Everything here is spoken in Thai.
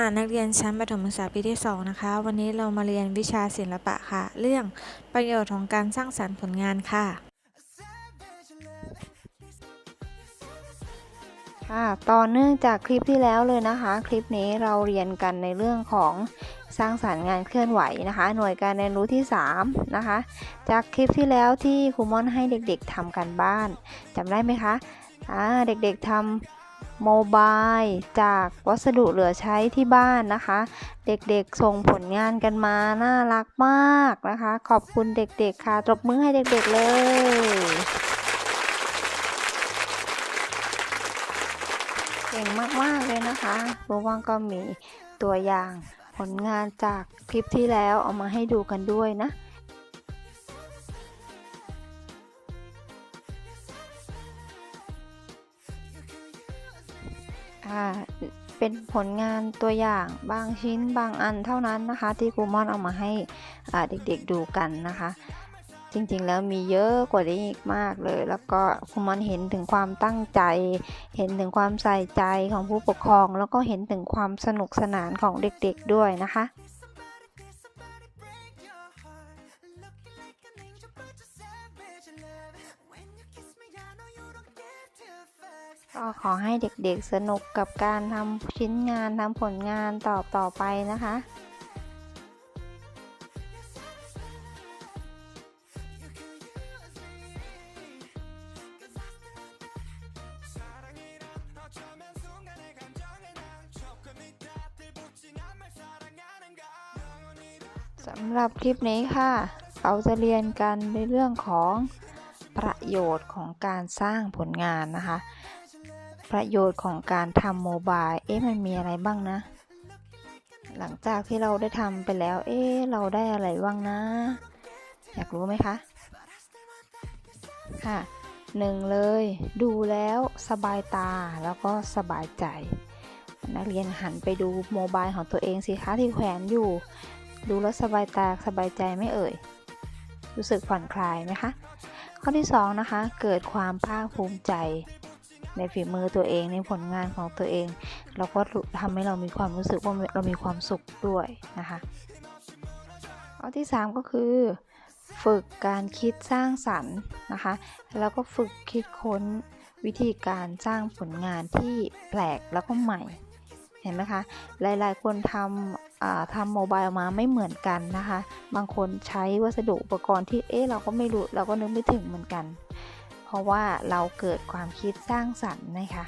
ค่ะนักเรียนชั้นประถมศึกษาปีที่ 2 นะคะ วันนี้เรามาเรียนวิชาศิลปะค่ะ เรื่องประโยชน์ของการสร้างสรรค์ผลงานค่ะ ค่ะ ต่อเนื่องจากคลิปที่แล้วเลยนะคะ คลิปนี้เราเรียนกันในเรื่องของสร้างสรรค์งานเคลื่อนไหวนะคะ หน่วยการเรียนรู้ที่ 3 นะคะ จากคลิปที่แล้วที่ครูม่อนให้เด็กๆทำกันบ้านจำได้ไหมคะ อ่า เด็กๆทำ โมบายจากวัสดุเหลือใช้ที่บ้านนะคะ เด็กๆส่งผลงานกันมาน่ารักมากนะคะ ขอบคุณเด็กๆค่ะตบมือให้เด็กๆเลยเก่งมากๆเลยนะคะรูว่างก็มีตัวอย่างผลงานจากคลิปที่แล้วเอามาให้ดูกันด้วยนะ ค่ะ เป็นผลงานตัวอย่างบางชิ้นบางอันเท่านั้นนะคะ ที่ครูม่อนเอามาให้เด็กๆดูกันนะคะ จริงๆแล้วมีเยอะกว่านี้อีกมากเลย แล้วก็ครูมอนเห็นถึงความตั้งใจ เห็นถึงความใส่ใจของผู้ปกครอง แล้วก็เห็นถึงความสนุกสนานของเด็กๆด้วยนะคะ ก็ขอให้เด็กๆสนุกกับการทำชิ้นงานทำผลงานต่อต่อไปนะคะสำหรับคลิปนี้ค่ะ เราจะเรียนกันในเรื่องของประโยชน์ของการสร้างผลงานนะคะ ประโยชน์ของการทำโมบายเอ๊ะมันมีอะไรบ้างนะ หลังจากที่เราได้ทำไปแล้ว เอ๊ะเราได้อะไรบ้างนะ อยากรู้ไหมคะ ค่ะหนึ่งเลย ดูแล้วสบายตาแล้วก็สบายใจ นักเรียนหันไปดูโมบายของตัวเองสิคะที่แขวนอยู่ ดูแล้วสบายตาสบายใจไม่เอ่ย รู้สึกผ่อนคลายไหมคะ ข้อที่ 2 นะคะ เกิดความภาคภูมิใจ ในฝีมือตัวเองในผลงานของตัวเองแล้วก็ทำให้เรามีความรู้สึกว่าเรามีความสุขด้วยนะคะข้อที่ 3 ก็คือ ฝึกการคิดสร้างสรรค์นะคะแล้วก็ฝึกคิดค้นวิธีการสร้างผลงานที่แปลกแล้วก็ใหม่เห็นไหมคะ หลายๆ คนทำทำโมบายออกมาไม่เหมือนกันนะคะ บางคนใช้วัสดุอุปกรณ์ที่ เอ๊ะ เราก็ไม่รู้ เราก็นึกไม่ถึงเหมือนกัน เพราะว่าเราเกิดความคิดสร้างสรรค์นะคะ